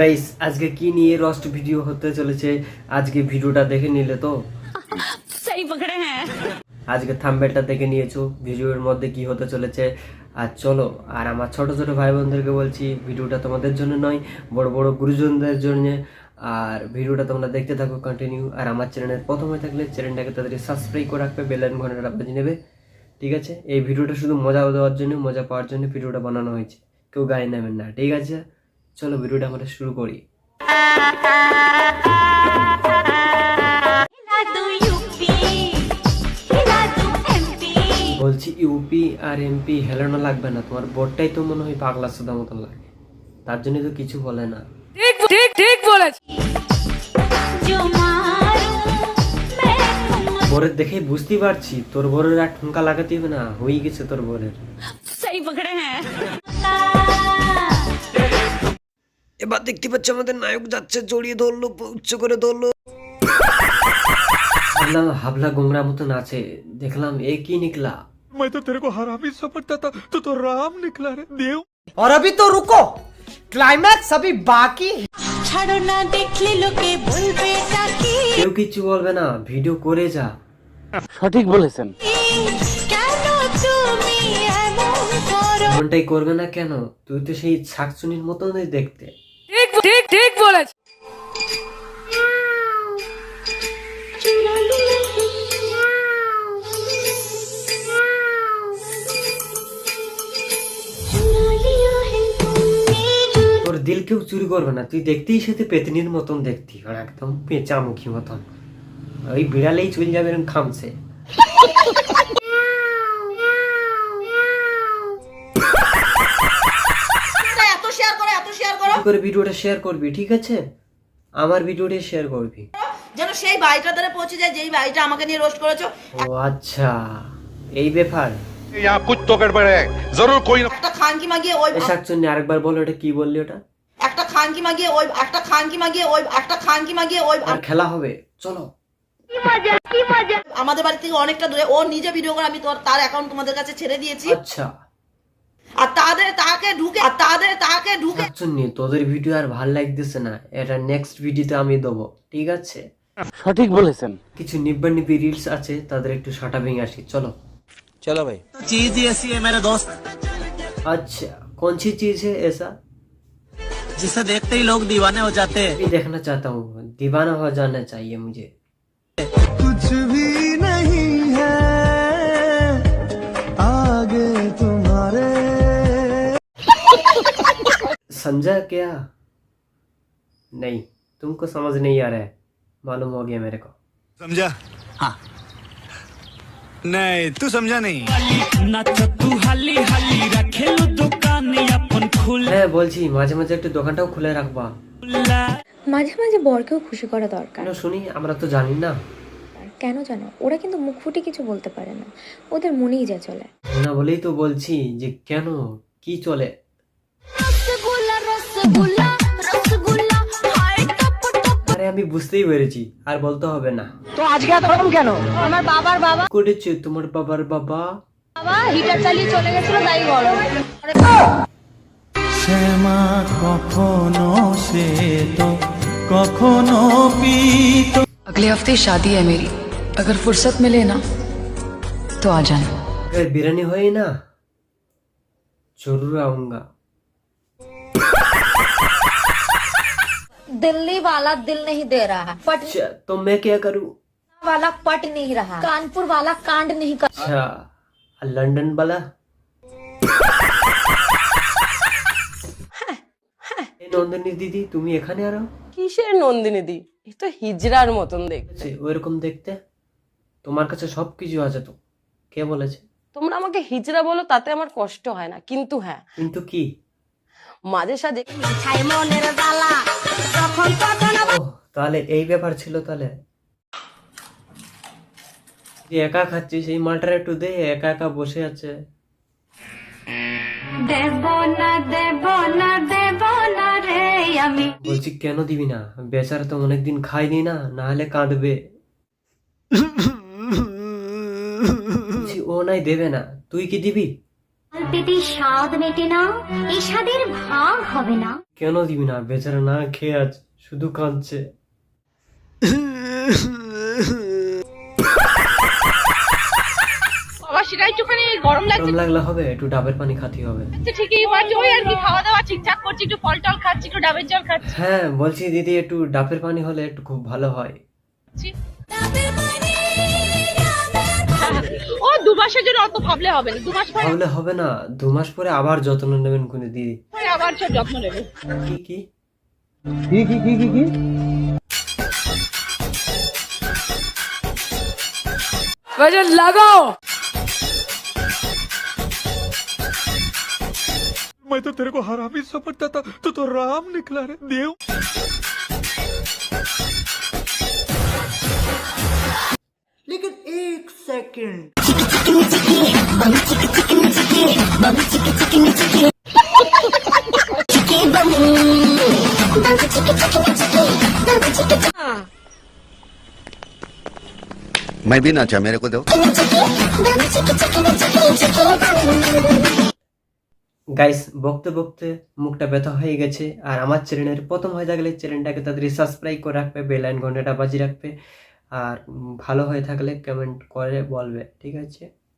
Guys আজকে কি নিয়ে রস্ট ভিডিও হতে চলেছে? আজকে ভিডিওটা দেখে নিলে তো? হ্যাঁ। আজকে থাম্বেলটা দেখে নিয়েছো ভিডিওর মধ্যে কি হতে চলেছে? আর চলো আর আমার ছোট ছোট ভাই বোনদেরকে বলছি ভিডিওটা তোমাদের জন্য নয় বড় বড় গুরুজনদের জন্য। আর ভিডিওটা তোমরা দেখতে থাকো কন্টিনিউ আর আমার চ্যানেলের প্রথমে থাকলে চ্যানেলটাকে তাদের সাবস্ক্রাইব করে রাখবে বেলাইন ঘন্টাটা বাজিয়ে নেবে। ঠিক আছে? এই ভিডিওটা শুধু মজা দেওয়ার জন্য মজা পাওয়ার জন্য ভিডিওটা বানানো হয়েছে। কেউ গায়ে নেবেন না ঠিক আছে? চলো ভিডিওটা আমরা শুরু করি। বলছি ইউপি আর এমপি হেলানো লাগবে না তোমার বোর্ডটাই তো মনে হয় পাগলা সাদা মতো লাগে। তার জন্য তো কিছু বলে না। বরের দেখে বুঝতে পারছি তোর বরের আর ঠুনকা লাগাতে হবে না হয়ে গেছে তোর বরের। সেই পকড়ে হ্যাঁ এবার দেখতে পাচ্ছ আমাদের নায়ক যাচ্ছে জড়িয়ে ধরলো উচ্চ করে ধরলো ভাবলাম হাবলা গোংরা মতন আছে দেখলাম এ কি নিকলা मैं तो तेरे को हरामी समझता था तू तो राम निकला रे देव और अभी तो रुको क्लाइमैक्स अभी बाकी है ছাড়ো না দেখলে লোকে বলবে তাকে কেউ কিছু বলবে না ভিডিও করে যা কেন তুমি এমন করো এমনটাই করবে না কেন তুই তো সেই শাকচুনির মতনই দেখতে ঠিক ঠিক বলেছ। দিল কেউ চুরি করবে না, তুই দেখতেই সাথে পেতনির মতন দেখতি, আর একদম পেঁচামুখী মতন। ওই বিড়ালেই চলে যাবে এরকম খামছে। করে ভিডিওটা শেয়ার করবি ঠিক আছে? আমার ভিডিওটি শেয়ার করবি। যেন সেই বাড়িটা ধরে পৌঁছে যায় যেই বাড়িটা আমাকে নিয়ে রোস্ট করেছ। ও আচ্ছা এই ব্যাপার। ইয়া কুত্তো কাট পড়ে হ্যায় জরুর কোই না। একটা খানকি মাগিয়ে ওই শাকচুন্নি আরেকবার বল এটা কি বললি ওটা? একটা খানকি মাগিয়ে ওই একটা খানকি মাগিয়ে ওই একটা খানকি মাগিয়ে ওই আর খেলা হবে চলো। কি মজা কি মজা। আমাদের বাড়ি থেকে অনেকটা দূরে ও নিজে ভিডিও করে আমি তোর তার অ্যাকাউন্ট তোমাদের কাছে ছেড়ে দিয়েছি। আচ্ছা। আর তাদের তাকে ঢুকে আর তাদের তাকে ঢুকে শাকচুন্নি তোদের ভিডিও আর ভাল লাগতেছে না এটা নেক্সট ভিডিওতে আমি দেবো ঠিক আছে সঠিক বলেছেন কিছু নিব্বা নিব্বি রিলস আছে তাদের একটু সাটা ভেঙে আসি চলো চলো ভাই चीज ही ऐसी है मेरे दोस्त अच्छा कौन सी चीज है ऐसा जिसे देखते ही लोग दीवाने हो जाते हैं भी देखना चाहता हूँ दीवाना हो जाना चाहिए मुझे कुछ भी समझा क्या नहीं तुमको समझ नहीं आ रहा है मालूम हो गया मेरे को समझा हाँ नहीं तू समझा नहीं হ্যাঁ বলছি মাঝে মাঝে একটু দোকানটাও খুলে রাখবা মাঝে মাঝে বরকেও খুশি করা দরকার কেন শুনি আমরা তো জানি না কেন জানো ওরা কিন্তু মুখ ফুটে কিছু বলতে পারে না ওদের মনেই যা চলে না বলেই তো বলছি যে কেন কি চলে আমি বুঝতেই পেরেছি আর বলতে হবে না তো আজকে এত গরম কেন আমার বাবার বাবা করেছে তোমার বাবার বাবা বাবা হিটার চালিয়ে চলে গেছিল তাই গরম শ্যামা কখনো সে তো কখনো পিত अगले हफ्ते शादी है मेरी अगर फुर्सत मिले ना तो आ जाना अगर बिरयानी होई ना जरूर आऊंगा दिल्ली वाला दिल नहीं दे रहा है पटना अच्छा तो मैं क्या करूं वाला पट नहीं रहा कानपुर वाला कांड नहीं कर अच्छा और लंदन वाला এই নন্দিনী দিদি তুমি এখানে আরো কিসের নন্দিনী দি এ তো হিজড়ার মতন দেখতে ওইরকম দেখতে তোমার কাছে সব কিছু আছে তো কে বলেছে তোমরা আমাকে হিজড়া বলো তাতে আমার কষ্ট হয় না কিন্তু হ্যাঁ কিন্তু কি মাঝে সাঝে ও তাহলে এই ব্যাপার ছিল তাহলে। একা খাচ্ছিস এই মালটার একটু দে একা একা বসে আছে। দেব না দেব না দেব না রে আমি। বলছি কেন দিবি না? বেচারা তো অনেকদিন খাইনি না না হলে কাঁদবে। ও নাই দেবে না। তুই কি দিবি? পেতে স্বাদ মেটে না এই স্বাদের ভাগ হবে না। কেন দিবি না বেচারা না খেয়ে আজ শুধু কাঁদছে। সেটা একটুখানি গরম গরম লাগলে হবে একটু ডাবের পানি খাতে হবে। ঠিকই বাজে ওই আর কি খাওয়া দাওয়া ঠিকঠাক করছি একটু ফল টল খাচ্ছি একটু ডাবের জল খাচ্ছি। হ্যাঁ বলছি দিদি একটু ডাবের পানি হলে একটু খুব ভালো হয়। মাসের জন্য অত ভাবলে হবে না দু মাস পরে ভাবলে হবে না দু মাস পরে আবার যত্ন নেবেন কোনে দিদি পরে আবার সব যত্ন নেবে কি কি वजन लगाओ मैं तो तेरे को हरामी समझता था तू तो राम निकला रे देव लेकिन एक सेकंड मैं भी नाचा मेरे को दो গাইস বকতে বকতে মুখটা ব্যথা হয়ে গেছে আর আমার চ্যানেলের প্রথম হয়ে থাকলে চ্যানেলটাকে তাড়াতাড়ি সাবস্ক্রাইব করে রাখবে বেল আইন ঘন্টাটা বাজিয়ে রাখবে আর ভালো হয়ে থাকলে কমেন্ট করে বলবে ঠিক আছে?